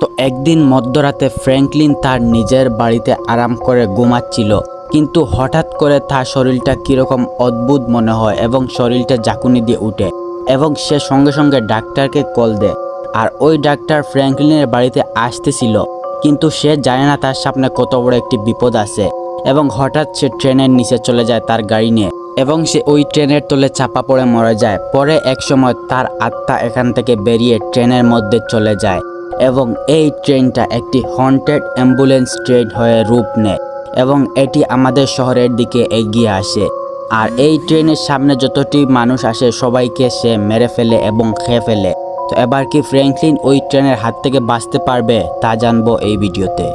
তো একদিন মধ্যরাতে ফ্র্যাঙ্কলিন তার নিজের বাড়িতে আরাম করে ঘুমাচ্ছিল। কিন্তু হঠাৎ করে তার শরীরটা কীরকম অদ্ভুত মনে হয় এবং শরীরটা জাকুনি দিয়ে উঠে এবং সে সঙ্গে সঙ্গে ডাক্তারকে কল দেয়। আর ওই ডাক্তার ফ্র্যাঙ্কলিনের বাড়িতে আসতেছিল, কিন্তু সে জানে না তার সামনে কত বড় একটি বিপদ আছে এবং হঠাৎ সে ট্রেনের নিচে চলে যায় তার গাড়ি নিয়ে এবং সে ওই ট্রেনের তলে চাপা পড়ে মরে যায়। পরে একসময় তার আত্মা এখান থেকে বেরিয়ে ট্রেনের মধ্যে চলে যায়। এবং এই ট্রেনটা একটি হন্টেড অ্যাম্বুলেন্স ট্রেন হয়ে রূপ নেয় এবং এটি আমাদের শহরের দিকে এগিয়ে আসে। আর এই ট্রেনের সামনে যতটি মানুষ আসে, সবাইকে সে মেরে ফেলে এবং খেয়ে ফেলে। তো এবার কি ফ্র্যাঙ্কলিন ওই ট্রেনের হাত থেকে বাঁচতে পারবে, তা জানব এই ভিডিওতে।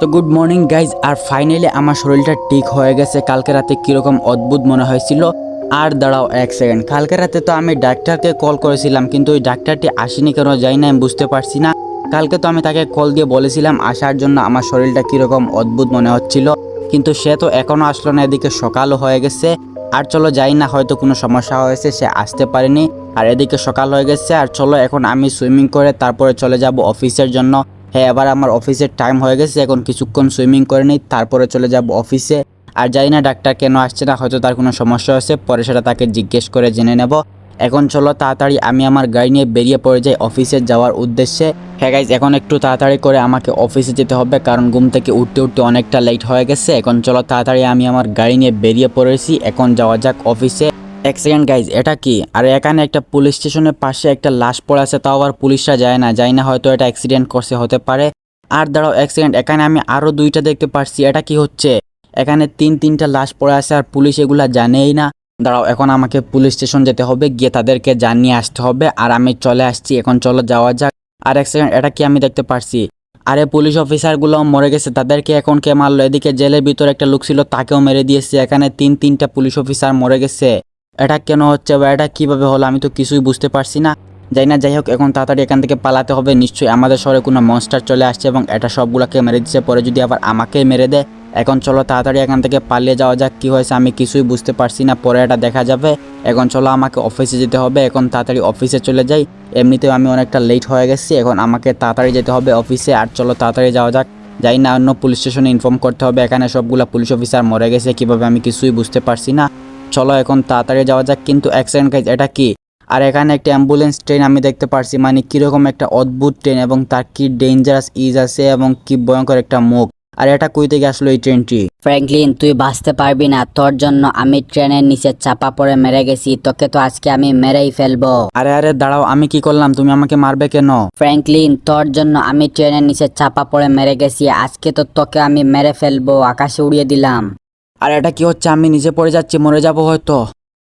তো গুড মর্নিং গাইজ আর ফাইনালি আমার শরীরটা ঠিক হয়ে গেছে। কালকে রাতে কীরকম অদ্ভুত মনে হয়েছিল আর দাঁড়াও এক সেকেন্ড কালকে রাতে তো আমি ডাক্তারকে কল করেছিলাম, কিন্তু ওই ডাক্তারটি আসেনি কেন যাই না, আমি বুঝতে পারছি না। কালকে তো আমি তাকে কল দিয়ে বলেছিলাম, আসার জন্য আমার শরীরটা কীরকম অদ্ভুত মনে হচ্ছিল, কিন্তু সে তো এখনও আসলো না, এদিকে সকালও হয়ে গেছে। আর চলো যাই না, হয়তো কোনো সমস্যা হয়েছে, সে আসতে পারেনি। আর এদিকে সকাল হয়ে গেছে, আর চলো এখন আমি সুইমিং করে তারপরে চলে যাব অফিসের জন্য। হ্যাঁ এবার আমার অফিসের টাইম হয়ে গেছে, এখন কিছুক্ষণ সুইমিং করে নিই, তারপরে চলে যাব অফিসে। আর জানি না ডাক্তার কেন আসছে না, হয়তো তার কোনো সমস্যা হয়েছে, পরে সেটা তাকে জিজ্ঞেস করে জেনে নেব। এখন চলো তাড়াতাড়ি আমি আমার গাড়ি নিয়ে বেরিয়ে পড়ে যাই অফিসে যাওয়ার উদ্দেশ্যে। হ্যাঁ গাইজ এখন একটু তাড়াতাড়ি করে আমাকে অফিসে যেতে হবে, কারণ ঘুম থেকে উঠতে উঠতে অনেকটা লেট হয়ে গেছে। এখন চলো তাড়াতাড়ি আমি আমার গাড়ি নিয়ে বেরিয়ে পড়েছি, এখন যাওয়া যাক অফিসে। এক সেকেন্ড গাইজ এটা কি? আর এখানে একটা পুলিশ স্টেশনের পাশে একটা লাশ পড়ে আছে, তাও আবার পুলিশরা যায় না। যায় না হয়তো এটা অ্যাক্সিডেন্ট করছে, হতে পারে। আর দাঁড়াও সেকেন্ড এখানে আমি আরও দুইটা দেখতে পারছি, এটা কি হচ্ছে? এখানে তিন, তিনটা লাশ পড়ে আছে আর পুলিশ এগুলা জানেই না। দাঁড়াও, এখন আমাকে পুলিশ স্টেশন যেতে হবে, গিয়ে তাদেরকে জানিয়ে আসতে হবে। আর আমি চলে আসছি, এখন চলো যাওয়া যাক। আর এক সেকেন্ড এটা কি আমি দেখতে পারছি? আরে পুলিশ অফিসারগুলো মরে গেছে, তাদেরকে এখন কে মারলো? এদিকে জেলের ভিতরে একটা লোক ছিল, তাকেও মেরে দিয়েছে। এখানে তিন, তিনটা পুলিশ অফিসার মরে গেছে। এটা কেন হচ্ছে বা এটা কীভাবে হলো আমি তো কিছুই বুঝতে পারছি না। যাই না, যাই হোক, এখন তাড়াতাড়ি এখান থেকে পালাতে হবে। নিশ্চয়ই আমাদের শহরে কোনো মনস্টার চলে আসছে এবং এটা সবগুলোকে মেরে দিচ্ছে পরে যদি আবার আমাকে মেরে দেয় এখন চলো তাড়াতাড়ি এখান থেকে পালিয়ে যাওয়া যাক, কি হয়েছে আমি কিছুই বুঝতে পারছি না, পরে এটা দেখা যাবে। এখন চলো আমাকে অফিসে যেতে হবে, এখন তাড়াতাড়ি অফিসে চলে যাই। এমনিতেও আমি অনেকটা লেট হয়ে গেছি, এখন আমাকে তাড়াতাড়ি যেতে হবে অফিসে আর চলো তাড়াতাড়ি যাওয়া যাক। যাই না অন্য পুলিশ স্টেশনে ইনফর্ম করতে হবে, এখানে সবগুলা পুলিশ অফিসার মরে গেছে, কীভাবে আমি কিছুই বুঝতে পারছি না। চলো এখন তাড়াতাড়ি যাওয়া যাক, কিন্তু অ্যাক্সিডেন্ট গাইজ এটা কি? আর এখানে একটা অ্যাম্বুলেন্স ট্রেন আমি দেখতে পারছি মানে কীরকম একটা অদ্ভুত ট্রেন এবং তার কী ডেঞ্জারাস ইজ আছে এবং কী ভয়ঙ্কর একটা মুখ। আর এটা কই থেকে আসলো এই ট্রেনটি ফ্র্যাঙ্কলিন তুই বাঁচতে পারবি না তোর জন্য আমি ট্রেনের নিচে চাপা পড়ে মেরে গেছি তোকে তো আজকে আমি মেরেই ফেলব। আরে আরে দাঁড়াও আমি কি করলাম? তুমি আমাকে মারবে কেন? ফ্র্যাঙ্কলিন তোর জন্য আমি ট্রেনের নিচে চাপা পড়ে মেরে গেছি আজকে তো তোকে আমি মেরে ফেলব আকাশে উড়িয়ে দিলাম। আর এটা কি হচ্ছে? আমি নিজে পড়ে যাচ্ছি মরে যাব হয়তো।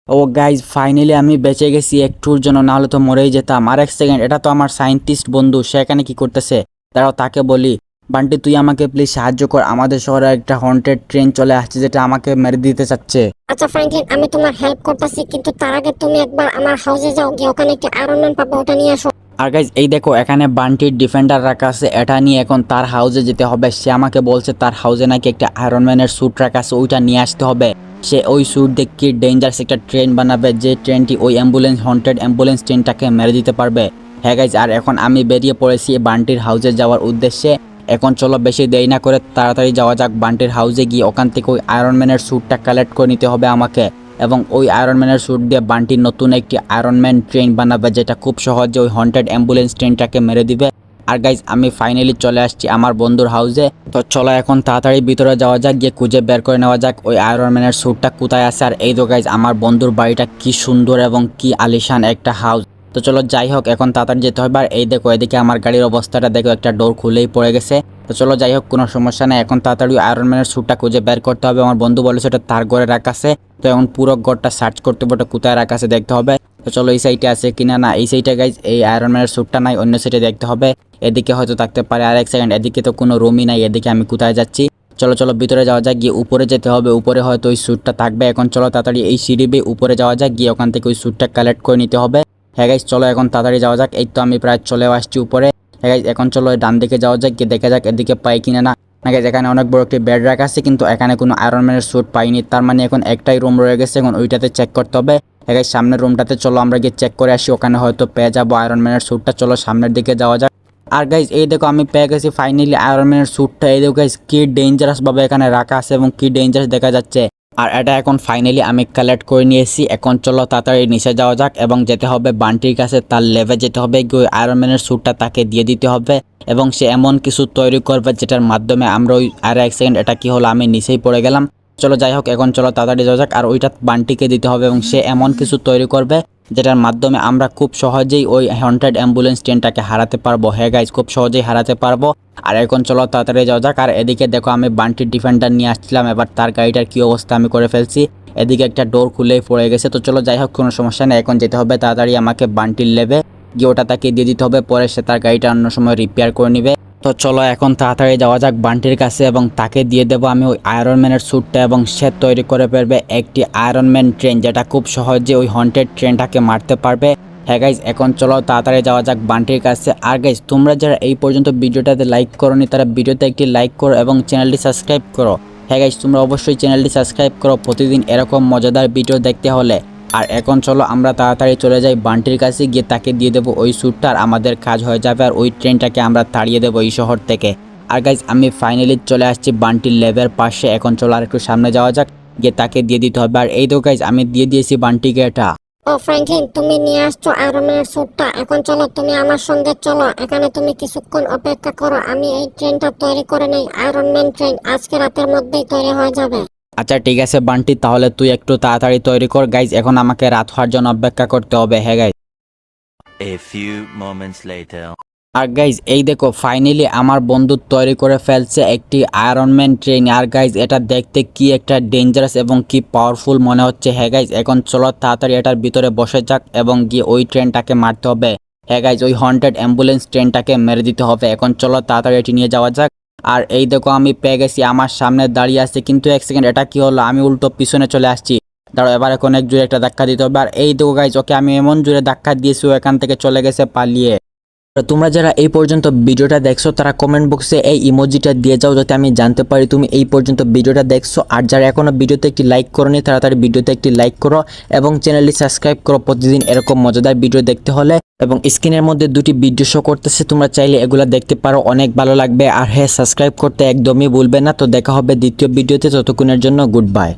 ও গাইজ ফাইনালি আমি বেঁচে গেছি একটুর জন্য নাহলে তো মরেই যেতাম। আর এক সেকেন্ড এটা তো আমার সায়েন্টিস্ট বন্ধু সে এখানে কি করতেছে? দাঁড়াও তাকে বলি। বান্টি তুই আমাকে প্লিজ সাহায্য কর। আমাদের শহরে একটা হন্টেড ট্রেন চলে আসছে যেটা আমাকে মেরে দিতে চাচ্ছে। আচ্ছা ফ্র্যাঙ্কলিন আমি তোমার হেল্প করতেছি কিন্তু তার আগে তুমি একবার আমার হাউসে যাও গিয়ে ওখানে একটা আয়রন ম্যান পাবো ওটা নিয়ে আসো। আর গাইজ এই দেখো এখানে বান্টির ডিফেন্ডার রাখা আছে এটা নিয়ে এখন তার হাউসে যেতে হবে। সে আমাকে বলছে তার হাউসে নাকি একটা আয়রন ম্যানের স্যুট রাখা আছে ওইটা নিয়ে আসতে হবে। সে ওই স্যুট কি ডেঞ্জারাস একটা ট্রেন বানাবে যে ট্রেনটি ওই অ্যাম্বুলেন্স হন্টেড অ্যাম্বুলেন্স ট্রেনটাকে মেরে দিতে পারবে। হ্যাঁ গাইজ আর এখন আমি বেরিয়ে পড়েছি বান্টির হাউসে যাওয়ার উদ্দেশ্যে। এখন চলো বেশি দেরি না করে তাড়াতাড়ি যাওয়া যাক, বান্টির হাউসে গিয়ে ওখান থেকে ওই আয়রন ম্যানের স্যুটটা কালেক্ট করে নিতে হবে আমাকে। এবং ওই আয়রন ম্যানের স্যুট দিয়ে বান্টি নতুন একটি আয়রন ম্যান ট্রেন বানাবে, যেটা খুব সহজে ওই হন্টেড অ্যাম্বুলেন্স ট্রেনটাকে মেরে দিবে। আর গাইজ আমি ফাইনালি চলে আসছি আমার বন্ধুর হাউসে। তো চলো এখন তাড়াতাড়ি ভিতরে যাওয়া যাক, গিয়ে খুঁজে বের করে নেওয়া যাক ওই আয়রন ম্যানের স্যুটটা কোথায় আছে। আর এই তো গাইজ আমার বন্ধুর বাড়িটা কি সুন্দর এবং কি আলিশান একটা হাউস তো চলো যাই হোক, এখন তাড়াতাড়ি যেতে হবে। আর এই দেখো, এদিকে আমার গাড়ির অবস্থাটা দেখো, একটা ডোর খুলেই পড়ে গেছে। তো চলো যাই হোক, কোনো সমস্যা নেই। এখন তাড়াতাড়ি আয়রন ম্যানের স্যুটটা খুঁজে বের করতে হবে। আমার বন্ধু বলেছে ওটা তার ঘরে রাখা আছে। তো এখন পুরো ঘরটা সার্চ করতে হবে, ওটা কোথায় রাখা আছে দেখতে হবে। তো চলো এই সাইডে আছে কিনা না, এই সাইডে গাইজ এই আয়রন ম্যানের স্যুটটা নাই, অন্য সাইডে দেখতে হবে। এদিকে হয়তো থাকতে পারে আর এক সেকেন্ড এদিকে তো কোনো রুমই নাই, এদিকে আমি কোথায় যাচ্ছি? চলো চলো, ভিতরে যাওয়া যাক, গিয়ে উপরে যেতে হবে। উপরে হয়তো ওই স্যুটটা থাকবে। এখন চলো তাড়াতাড়ি এই সিঁড়ি উপরে যাওয়া যাক, গিয়ে ওখান থেকে ওই স্যুটটা কালেক্ট করে নিতে হবে। হ্যাঁ গাইজ চলো এখন তাড়াতাড়ি যাওয়া যাক। এই তো আমি প্রায় চলেও আসছি উপরে। হ্যাঁ guys, এখন চলো ডান দিকে যাওয়া যাক গিয়ে দেখা যাক এদিকে পাই কিনা না না। Guys, এখানে অনেক বড় একটি বেড রাখা আছে কিন্তু এখানে কোনো আয়রন ম্যানের স্যুট পাইনি। তার মানে এখন একটাই রুম রয়ে গেছে এখন ওইটাতে চেক করতে হবে। গাইজ সামনের রুমটাতে চলো আমরা গিয়ে চেক করে আসি ওখানে হয়তো পেয়ে যাব আয়রন ম্যানের স্যুটটা চলো সামনের দিকে যাওয়া যাক। আর গাইজ এই দেখো আমি পেয়ে গেছি ফাইনালি আয়রন ম্যানের স্যুটটা এই দেখো গাইজ কি ডেঞ্জারাস ভাবে এখানে রাখা আছে এবং কি ডেঞ্জারাস দেখা যাচ্ছে। আর এটা এখন ফাইনালি আমি কালেক্ট করে নিয়েছি। এখন চলো তাড়াতাড়ি নিচে যাওয়া যাক এবং যেতে হবে বান্টির কাছে। তার লেভে যেতে হবে, গিয়ে আয়রন ম্যানের স্যুটটা তাকে দিয়ে দিতে হবে এবং সে এমন কিছু তৈরি করবে যেটার মাধ্যমে আমরা ওই আর এক সেকেন্ড এটা কি হলো, আমি নিচেই পড়ে গেলাম। চলো, যাই হোক, এখন চলো, তাড়াতাড়ি যাওয়া যাক। আর ওইটা বান্টিকে দিতে হবে এবং সে এমন কিছু তৈরি করবে যেটার মাধ্যমে আমরা খুব সহজেই ওই হন্টেড অ্যাম্বুলেন্স ট্রেনটাকে হারাতে পারব। হ্যাঁ গাইজ খুব সহজেই হারাতে পারব। আর এখন চলো, তাড়াতাড়ি যাওয়া যাক। আর এদিকে দেখো, আমি বান্টির ডিফেন্ডার নিয়ে আসছিলাম। এবার তার গাড়িটার কি অবস্থা আমি করে ফেলছি। এদিকে একটা ডোর খুলেই পড়ে গেছে। তো চলো, যাই হোক, কোনো সমস্যা নেই। এখন যেতে হবে, তাড়াতাড়ি আমাকে বান্টির লেবে গিয়ে ওটা তাকে দিয়ে দিতে হবে। পরে সে তার গাড়িটা অন্য সময় রিপেয়ার করে নিবে। তো চলো এখন তাড়াতাড়ি যাওয়া যাক বান্টির কাছে এবং তাকে দিয়ে দেবো আমি ওই আয়রন ম্যানের স্যুটটা এবং সে তৈরি করে ফেলবে একটি আয়রন ম্যান ট্রেন যেটা খুব সহজে ওই হন্টেড ট্রেনটাকে মারতে পারবে। হ্যাঁ গাইজ এখন চলো তাড়াতাড়ি যাওয়া যাক বান্টির কাছে। আর গাইজ তোমরা যারা এই পর্যন্ত ভিডিওটাতে লাইক করোনি, তারা ভিডিওতে একটি লাইক করো এবং চ্যানেলটি সাবস্ক্রাইব করো। হ্যাঁ গাইজ তোমরা অবশ্যই চ্যানেলটি সাবস্ক্রাইব করো। প্রতিদিন এরকম মজাদার ভিডিও দেখতে হলে আর এখন চলো আমরা তাড়াতাড়ি চলে যাই বান্টির কাছে, গিয়ে তাকে দিয়ে দেবো ওই স্যুটটা আর আমাদের কাজ হয়ে যাবে আর ওই ট্রেনটাকে আমরা তাড়িয়ে দেবো এই শহর থেকে। আর গাইজ আমি ফাইনালি চলে আসছি বান্টির লেভের পাশে, এখন চলো আর একটু সামনে যাওয়া যাক, গিয়ে তাকে দিয়ে দিতে হবে। আর এই তো গাইজ আমি দিয়ে দিয়েছি বান্টিকে এটা। ও ফ্র্যাঙ্কলিন, তুমি নিয়ে আসছো আয়রন ম্যানের স্যুটটা। এখন চলো, তুমি আমার সঙ্গে চলো। এখানে তুমি কিছুক্ষণ অপেক্ষা করো। আমি এই ট্রেনটা তৈরি করে নেই। আয়রন ম্যান ট্রেন আজকে রাতের মধ্যেই তৈরি হয়ে যাবে। আচ্ছা ঠিক আছে বান্টি তাহলে তুই একটু তাড়াতাড়ি তৈরি কর। গাইজ এখন আমাকে রাত হওয়ার জন্য অপেক্ষা করতে হবে হ্যাঁ guys A few moments later. আর গাইজ এই দেখো ফাইনালি আমার বন্ধু তৈরি করে ফেলছে একটি আয়রন ম্যান ট্রেন আর গাইজ এটা দেখতে কি একটা ডেঞ্জারাস এবং কি পাওয়ারফুল মনে হচ্ছে হ্যাঁ গাইজ এখন চলো তাড়াতাড়ি এটার ভিতরে বসে যাক এবং গিয়ে ওই ট্রেনটাকে মারতে হবে। হ্যাঁ গাইজ ওই হন্টেড অ্যাম্বুলেন্স ট্রেনটাকে মেরে দিতে হবে। এখন চলো তাড়াতাড়ি এটি নিয়ে যাওয়া যাক। আর এই দেখো আমি পেয়ে গেছি, আমার সামনে দাঁড়িয়ে আছে, কিন্তু এক সেকেন্ড এটা কি হলো? আমি উল্টো পিছনে চলে আসছি। দাঁড়ো এবার এখন এক জোরে একটা ধাক্কা দিতে হবে। আর এই দেখো গাইজ ওকে আমি এমন জোরে ধাক্কা দিয়েছি, ও এখান থেকে চলে গেছে পালিয়ে। তোমরা যারা এই পর্যন্ত ভিডিওটা দেখছ, তারা কমেন্ট বক্সে এই ইমোজিটা দিয়ে যাও যাতে আমি জানতে পারি তুমি এই পর্যন্ত ভিডিওটা দেখছ। আর যারা এখনও ভিডিওতে একটি লাইক করোনি, তাড়াতাড়ি ভিডিওতে একটি লাইক করো এবং চ্যানেলটি সাবস্ক্রাইব করো। প্রতিদিন এরকম মজাদার ভিডিও দেখতে হলে এবং স্ক্রিনের মধ্যে দুটি ভিডিও শো করতেছে, তোমরা চাইলে এগুলো দেখতে পারো। অনেক ভালো লাগবে। আর হ্যাঁ সাবস্ক্রাইব করতে একদমই ভুলবে না। তো দেখা হবে দ্বিতীয় ভিডিওতে। ততক্ষণের জন্য গুড বাই